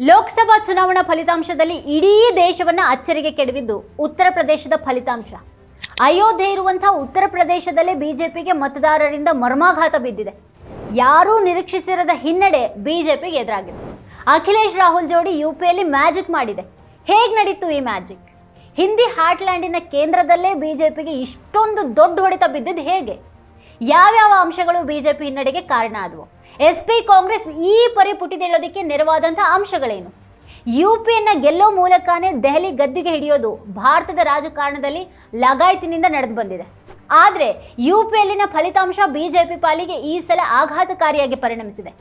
ಲೋಕಸಭಾ ಚುನಾವಣಾ ಫಲಿತಾಂಶದಲ್ಲಿ ಇಡೀ ದೇಶವನ್ನ ಅಚ್ಚರಿಗೆ ಕೆಡವಿದ್ದು ಉತ್ತರ ಪ್ರದೇಶದ ಫಲಿತಾಂಶ. ಅಯೋಧ್ಯೆ ಇರುವಂತಹ ಉತ್ತರ ಪ್ರದೇಶದಲ್ಲೇ ಬಿಜೆಪಿಗೆ ಮತದಾರರಿಂದ ಮರ್ಮಾಘಾತ ಬಿದ್ದಿದೆ. ಯಾರೂ ನಿರೀಕ್ಷಿಸಿರದ ಹಿನ್ನಡೆ ಬಿಜೆಪಿಗೆ ಎದುರಾಗಿದೆ. ಅಖಿಲೇಶ್ ರಾಹುಲ್ ಜೋಡಿ ಯುಪಿಯಲ್ಲಿ ಮ್ಯಾಜಿಕ್ ಮಾಡಿದೆ. ಹೇಗೆ ನಡೀತು ಈ ಮ್ಯಾಜಿಕ್? ಹಿಂದಿ ಹಾರ್ಟ್ಲ್ಯಾಂಡಿನ ಕೇಂದ್ರದಲ್ಲೇ ಬಿಜೆಪಿಗೆ ಇಷ್ಟೊಂದು ದೊಡ್ಡ ಹೊಡೆತ ಬಿದ್ದಿದ್ದು ಹೇಗೆ? ಯಾವ್ಯಾವ ಅಂಶಗಳು ಬಿಜೆಪಿ ಹಿನ್ನಡೆಗೆ ಕಾರಣ ಆದವು? ಎಸ್ ಪಿ ಕಾಂಗ್ರೆಸ್ ಈ ಪರಿ ಪುಟಿದೇಳೋದಕ್ಕೆ ನೆರವಾದಂತಹ ಅಂಶಗಳೇನು? ಯು ಪಿಯನ್ನು ಗೆಲ್ಲೋ ಮೂಲಕನೇ ದೆಹಲಿ ಗದ್ದಿಗೆ ಹಿಡಿಯೋದು ಭಾರತದ ರಾಜಕಾರಣದಲ್ಲಿ ಲಗಾಯತಿನಿಂದ ನಡೆದು ಬಂದಿದೆ. ಆದರೆ ಯು ಪಿಯಲ್ಲಿನ ಫಲಿತಾಂಶ ಬಿಜೆಪಿ ಪಾಲಿಗೆ ಈ ಸಲ ಆಘಾತಕಾರಿಯಾಗಿ ಪರಿಣಮಿಸಿದೆ.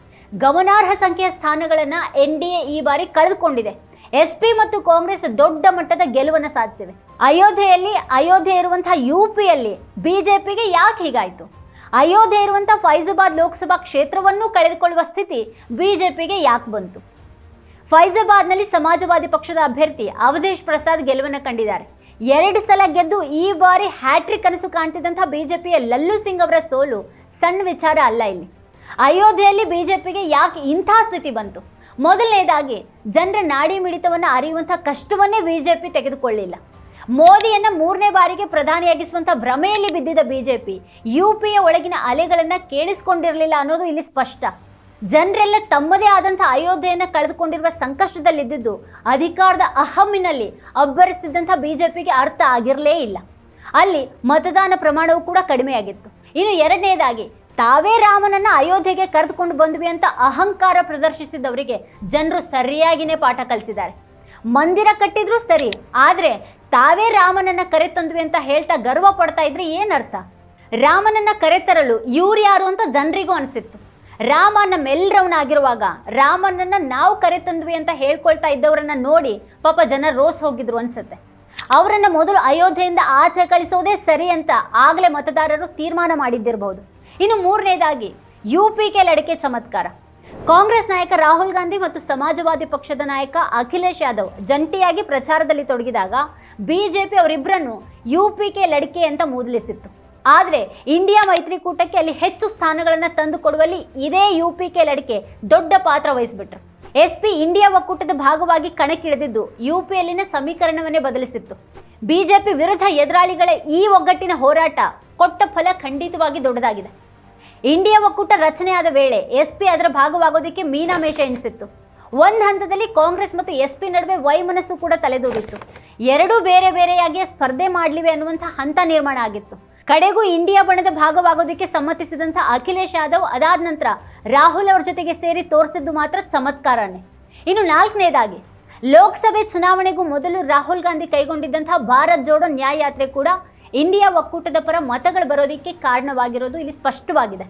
ಗಮನಾರ್ಹ ಸಂಖ್ಯೆಯ ಸ್ಥಾನಗಳನ್ನು ಎನ್ ಡಿ ಎ ಈ ಬಾರಿ ಕಳೆದುಕೊಂಡಿದೆ. ಎಸ್ ಪಿ ಮತ್ತು ಕಾಂಗ್ರೆಸ್ ದೊಡ್ಡ ಮಟ್ಟದ ಗೆಲುವನ್ನು ಸಾಧಿಸಿವೆ. ಅಯೋಧ್ಯೆಯಲ್ಲಿ, ಅಯೋಧ್ಯೆ ಇರುವಂತಹ ಯು ಪಿಯಲ್ಲಿ ಬಿಜೆಪಿಗೆ ಯಾಕೆ ಹೀಗಾಯಿತು? ಅಯೋಧ್ಯೆ ಇರುವಂಥ ಫೈಜಾಬಾದ್ ಲೋಕಸಭಾ ಕ್ಷೇತ್ರವನ್ನು ಕಳೆದುಕೊಳ್ಳುವ ಸ್ಥಿತಿ ಬಿಜೆಪಿಗೆ ಯಾಕೆ ಬಂತು? ಫೈಜಾಬಾದ್ನಲ್ಲಿ ಸಮಾಜವಾದಿ ಪಕ್ಷದ ಅಭ್ಯರ್ಥಿ ಅವಧೇಶ್ ಪ್ರಸಾದ್ ಗೆಲುವನ್ನು ಕಂಡಿದ್ದಾರೆ. ಎರಡು ಸಲ ಗೆದ್ದು ಈ ಬಾರಿ ಹ್ಯಾಟ್ರಿಕ್ ಕನಸು ಕಾಣ್ತಿದ್ದಂತಹ ಬಿಜೆಪಿಯ ಲಲ್ಲು ಸಿಂಗ್ ಅವರ ಸೋಲು ಸಣ್ಣ ವಿಚಾರ ಅಲ್ಲ ಇಲ್ಲಿ. ಅಯೋಧ್ಯೆಯಲ್ಲಿ ಬಿಜೆಪಿಗೆ ಯಾಕೆ ಇಂಥ ಸ್ಥಿತಿ ಬಂತು? ಮೊದಲನೇದಾಗಿ, ಜನರ ನಾಡಿ ಮಿಡಿತವನ್ನು ಅರಿಯುವಂತಹ ಕಷ್ಟವನ್ನೇ ಬಿಜೆಪಿ ತೆಗೆದುಕೊಳ್ಳಿಲ್ಲ. ಮೋದಿಯನ್ನ ಮೂರನೇ ಬಾರಿಗೆ ಪ್ರಧಾನಿಯಾಗಿಸುವಂಥ ಭ್ರಮೆಯಲ್ಲಿ ಬಿದ್ದಿದ್ದ ಬಿಜೆಪಿ, ಯು ಪಿಯ ಒಳಗಿನ ಅಲೆಗಳನ್ನು ಕೇಳಿಸ್ಕೊಂಡಿರಲಿಲ್ಲ ಅನ್ನೋದು ಇಲ್ಲಿ ಸ್ಪಷ್ಟ. ಜನರೆಲ್ಲ ತಮ್ಮದೇ ಆದಂಥ ಅಯೋಧ್ಯೆಯನ್ನು ಕಳೆದುಕೊಂಡಿರುವ ಸಂಕಷ್ಟದಲ್ಲಿದ್ದಿದ್ದು ಅಧಿಕಾರದ ಅಹಮ್ಮಿನಲ್ಲಿ ಅಬ್ಬರಿಸ್ತಿದ್ದಂಥ ಬಿಜೆಪಿಗೆ ಅರ್ಥ ಆಗಿರಲೇ ಇಲ್ಲ. ಅಲ್ಲಿ ಮತದಾನ ಪ್ರಮಾಣವು ಕೂಡ ಕಡಿಮೆಯಾಗಿತ್ತು. ಇನ್ನು ಎರಡನೇದಾಗಿ, ತಾವೇ ರಾಮನನ್ನು ಅಯೋಧ್ಯೆಗೆ ಕರೆದುಕೊಂಡು ಬಂದ್ವಿ ಅಂತ ಅಹಂಕಾರ ಪ್ರದರ್ಶಿಸಿದವರಿಗೆ ಜನರು ಸರಿಯಾಗಿನೇ ಪಾಠ ಕಲಿಸಿದ್ದಾರೆ. ಮಂದಿರ ಕಟ್ಟಿದ್ರೂ ಸರಿ, ಆದರೆ ತಾವೇ ರಾಮನನ್ನ ಕರೆತಂದ್ವಿ ಅಂತ ಹೇಳ್ತಾ ಗರ್ವ ಪಡ್ತಾ ಇದ್ರೆ ಏನರ್ಥ? ರಾಮನನ್ನ ಕರೆತರಲು ಇವ್ರು ಯಾರು ಅಂತ ಜನರಿಗೂ ಅನಿಸಿತ್ತು. ರಾಮ ನಮ್ಮೆಲ್ಲರವನಾಗಿರುವಾಗ ರಾಮನನ್ನ ನಾವು ಕರೆತಂದ್ವಿ ಅಂತ ಹೇಳ್ಕೊಳ್ತಾ ಇದ್ದವರನ್ನ ನೋಡಿ ಪಾಪ ಜನ ರೋಸ್ ಹೋಗಿದ್ರು ಅನ್ಸುತ್ತೆ. ಅವರನ್ನು ಮೊದಲು ಅಯೋಧ್ಯೆಯಿಂದ ಆಚೆ ಕಳಿಸೋದೇ ಸರಿ ಅಂತ ಆಗಲೇ ಮತದಾರರು ತೀರ್ಮಾನ ಮಾಡಿದ್ದಿರಬಹುದು ಇನ್ನು ಮೂರನೇದಾಗಿ ಯು ಪಿ ಕೆ ಲಡಿಕೆ ಚಮತ್ಕಾರ. ಕಾಂಗ್ರೆಸ್ ನಾಯಕ ರಾಹುಲ್ ಗಾಂಧಿ ಮತ್ತು ಸಮಾಜವಾದಿ ಪಕ್ಷದ ನಾಯಕ ಅಖಿಲೇಶ್ ಯಾದವ್ ಜಂಟಿಯಾಗಿ ಪ್ರಚಾರದಲ್ಲಿ ತೊಡಗಿದಾಗ ಬಿಜೆಪಿ ಅವರಿಬ್ಬರನ್ನು ಯು ಪಿ ಕೆ ಲಡಿಕೆ ಅಂತ ಮೂದಲಿಸಿತ್ತು. ಆದರೆ ಇಂಡಿಯಾ ಮೈತ್ರಿಕೂಟಕ್ಕೆ ಅಲ್ಲಿ ಹೆಚ್ಚು ಸ್ಥಾನಗಳನ್ನು ತಂದುಕೊಡುವಲ್ಲಿ ಇದೇ ಯು ಪಿ ಕೆ ಲಡಿಕೆ ದೊಡ್ಡ ಪಾತ್ರ ವಹಿಸಿಬಿಟ್ರು. ಎಸ್ ಪಿ ಇಂಡಿಯಾ ಒಕ್ಕೂಟದ ಭಾಗವಾಗಿ ಕಣಕ್ಕಿಳಿದಿದ್ದು ಯು ಪಿಯಲ್ಲಿನ ಸಮೀಕರಣವನ್ನೇ ಬದಲಿಸಿತ್ತು. ಬಿಜೆಪಿ ವಿರುದ್ಧ ಎದುರಾಳಿಗಳ ಈ ಒಗ್ಗಟ್ಟಿನ ಹೋರಾಟ ಕೊಟ್ಟ ಫಲ ಖಂಡಿತವಾಗಿ ದೊಡ್ಡದಾಗಿದೆ. ಇಂಡಿಯಾ ಒಕ್ಕೂಟ ರಚನೆಯಾದ ವೇಳೆ ಎಸ್ ಪಿ ಅದರ ಭಾಗವಾಗೋದಕ್ಕೆ ಮೀನಾಮೇಷ ಎನಿಸಿತ್ತು ಒಂದು ಹಂತದಲ್ಲಿ ಕಾಂಗ್ರೆಸ್ ಮತ್ತು ಎಸ್ ಪಿ ನಡುವೆ ವೈಮನಸ್ಸು ಕೂಡ ತಲೆದೂರಿತ್ತು. ಎರಡೂ ಬೇರೆ ಬೇರೆಯಾಗಿ ಸ್ಪರ್ಧೆ ಮಾಡಲಿವೆ ಅನ್ನುವಂಥ ಹಂತ ನಿರ್ಮಾಣ ಆಗಿತ್ತು. ಕಡೆಗೂ ಇಂಡಿಯಾ ಬಣದ ಭಾಗವಾಗೋದಕ್ಕೆ ಸಮ್ಮತಿಸಿದಂಥ ಅಖಿಲೇಶ್ ಯಾದವ್ ಅದಾದ ನಂತರ ರಾಹುಲ್ ಅವ್ರ ಜೊತೆಗೆ ಸೇರಿ ತೋರಿಸಿದ್ದು ಮಾತ್ರ ಚಮತ್ಕಾರನೇ. ಇನ್ನು ನಾಲ್ಕನೇದಾಗಿ, ಲೋಕಸಭೆ ಚುನಾವಣೆಗೂ ಮೊದಲು ರಾಹುಲ್ ಗಾಂಧಿ ಕೈಗೊಂಡಿದ್ದಂತಹ ಭಾರತ್ ಜೋಡೋ ನ್ಯಾಯ ಯಾತ್ರೆ ಕೂಡ ಇಂಡಿಯಾ ಒಕ್ಕೂಟದ ಪರ ಮತಗಳು ಬರೋದಕ್ಕೆ ಕಾರಣವಾಗಿರೋದು ಇಲ್ಲಿ ಸ್ಪಷ್ಟವಾಗಿದೆ.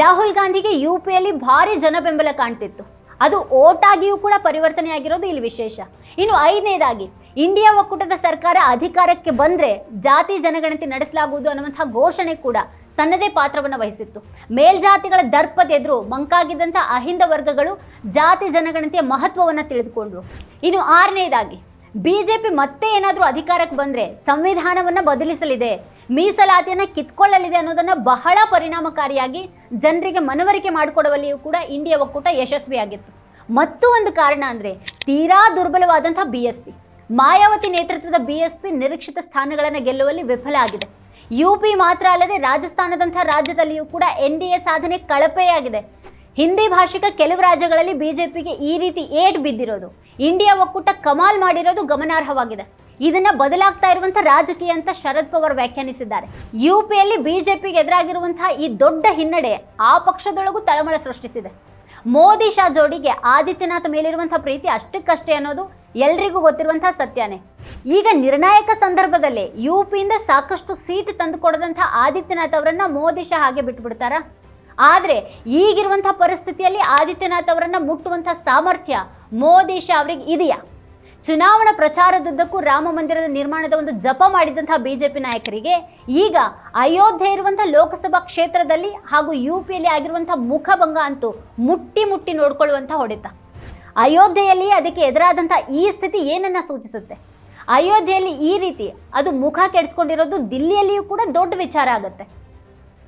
ರಾಹುಲ್ ಗಾಂಧಿಗೆ ಯು ಪಿಯಲ್ಲಿ ಭಾರಿ ಜನ ಬೆಂಬಲ ಕಾಣ್ತಿತ್ತು. ಅದು ಓಟಾಗಿಯೂ ಕೂಡ ಪರಿವರ್ತನೆಯಾಗಿರೋದು ಇಲ್ಲಿ ವಿಶೇಷ. ಇನ್ನು ಐದನೇದಾಗಿ, ಇಂಡಿಯಾ ಒಕ್ಕೂಟದ ಸರ್ಕಾರ ಅಧಿಕಾರಕ್ಕೆ ಬಂದರೆ ಜಾತಿ ಜನಗಣತಿ ನಡೆಸಲಾಗುವುದು ಅನ್ನುವಂಥ ಘೋಷಣೆ ಕೂಡ ತನ್ನದೇ ಪಾತ್ರವನ್ನು ವಹಿಸಿತ್ತು. ಮೇಲ್ಜಾತಿಗಳ ದರ್ಪದೆದುರು ಮಂಕಾಗಿದ್ದಂಥ ಅಹಿಂದ ವರ್ಗಗಳು ಜಾತಿ ಜನಗಣತಿಯ ಮಹತ್ವವನ್ನು ತಿಳಿದುಕೊಂಡ್ರು. ಇನ್ನು ಆರನೇದಾಗಿ ಬಿಜೆಪಿ ಮತ್ತೆ ಏನಾದರೂ ಅಧಿಕಾರಕ್ಕೆ ಬಂದರೆ ಸಂವಿಧಾನವನ್ನು ಬದಲಿಸಲಿದೆ, ಮೀಸಲಾತಿಯನ್ನು ಕಿತ್ಕೊಳ್ಳಲಿದೆ ಅನ್ನೋದನ್ನು ಬಹಳ ಪರಿಣಾಮಕಾರಿಯಾಗಿ ಜನರಿಗೆ ಮನವರಿಕೆ ಮಾಡಿಕೊಡುವಲ್ಲಿಯೂ ಕೂಡ ಇಂಡಿಯಾ ಒಕ್ಕೂಟ ಯಶಸ್ವಿಯಾಗಿತ್ತು. ಮತ್ತು ಒಂದು ಕಾರಣ ಅಂದರೆ ತೀರಾ ದುರ್ಬಲವಾದಂಥ ಬಿ ಎಸ್ ಪಿ ಮಾಯಾವತಿ ನೇತೃತ್ವದ ಬಿ ಎಸ್ ಪಿ ನಿರೀಕ್ಷಿತ ಸ್ಥಾನಗಳನ್ನು ಗೆಲ್ಲುವಲ್ಲಿ ವಿಫಲ ಆಗಿದೆ. ಯು ಪಿ ಮಾತ್ರ ಅಲ್ಲದೆ ರಾಜಸ್ಥಾನದಂಥ ರಾಜ್ಯದಲ್ಲಿಯೂ ಕೂಡ ಎನ್ ಡಿ ಎ ಸಾಧನೆ ಕಳಪೆಯಾಗಿದೆ. ಹಿಂದಿ ಭಾಷಿಕ ಕೆಲವು ರಾಜ್ಯಗಳಲ್ಲಿ ಬಿಜೆಪಿಗೆ ಈ ರೀತಿ ಏಟ್ ಬಿದ್ದಿರೋದು. ಇಂಡಿಯಾ ಒಕ್ಕೂಟ ಕಮಾಲ್ ಮಾಡಿರೋದು ಗಮನಾರ್ಹವಾಗಿದೆ. ಇದನ್ನ ಬದಲಾಗ್ತಾ ಇರುವಂತಹ ರಾಜಕೀಯ ಅಂತ ಶರದ್ ಪವಾರ್ ವ್ಯಾಖ್ಯಾನಿಸಿದ್ದಾರೆ. ಯು ಪಿಯಲ್ಲಿ ಬಿಜೆಪಿಗೆ ಎದುರಾಗಿರುವಂತಹ ಈ ದೊಡ್ಡ ಹಿನ್ನಡೆ ಆ ಪಕ್ಷದೊಳಗೂ ತಳಮಳ ಸೃಷ್ಟಿಸಿದೆ. ಮೋದಿ ಶಾ ಜೋಡಿಗೆ ಆದಿತ್ಯನಾಥ್ ಮೇಲಿರುವಂತಹ ಪ್ರೀತಿ ಅಷ್ಟಕ್ಕಷ್ಟೇ ಅನ್ನೋದು ಎಲ್ರಿಗೂ ಗೊತ್ತಿರುವಂತಹ ಸತ್ಯನೇ. ಈಗ ನಿರ್ಣಾಯಕ ಸಂದರ್ಭದಲ್ಲಿ ಯು ಪಿಯಿಂದ ಸಾಕಷ್ಟು ಸೀಟ್ ತಂದುಕೊಡದಂತಹ ಆದಿತ್ಯನಾಥ್ ಅವರನ್ನ ಮೋದಿ ಶಾ ಹಾಗೆ ಬಿಟ್ಬಿಡ್ತಾರಾ? ಆದರೆ ಈಗಿರುವಂಥ ಪರಿಸ್ಥಿತಿಯಲ್ಲಿ ಆದಿತ್ಯನಾಥ್ ಅವರನ್ನು ಮುಟ್ಟುವಂಥ ಸಾಮರ್ಥ್ಯ ಮೋದಿ ಶಾ ಅವರಿಗೆ ಇದೆಯಾ? ಚುನಾವಣಾ ಪ್ರಚಾರದುದ್ದಕ್ಕೂ ರಾಮ ಮಂದಿರದ ನಿರ್ಮಾಣದ ಒಂದು ಜಪ ಮಾಡಿದಂತಹ ಬಿಜೆಪಿ ನಾಯಕರಿಗೆ ಈಗ ಅಯೋಧ್ಯೆ ಇರುವಂಥ ಲೋಕಸಭಾ ಕ್ಷೇತ್ರದಲ್ಲಿ ಹಾಗೂ ಯು ಪಿಯಲ್ಲಿ ಆಗಿರುವಂಥ ಮುಖಭಂಗ ಅಂತೂ ಮುಟ್ಟಿ ಮುಟ್ಟಿ ನೋಡ್ಕೊಳ್ಳುವಂಥ ಹೊಡೆತ. ಅಯೋಧ್ಯೆಯಲ್ಲಿ ಅದಕ್ಕೆ ಎದುರಾದಂಥ ಈ ಸ್ಥಿತಿ ಏನನ್ನ ಸೂಚಿಸುತ್ತೆ? ಅಯೋಧ್ಯೆಯಲ್ಲಿ ಈ ರೀತಿ ಅದು ಮುಖ ಕೆಡಿಸ್ಕೊಂಡಿರೋದು ದಿಲ್ಲಿಯಲ್ಲಿಯೂ ಕೂಡ ದೊಡ್ಡ ವಿಚಾರ ಆಗುತ್ತೆ.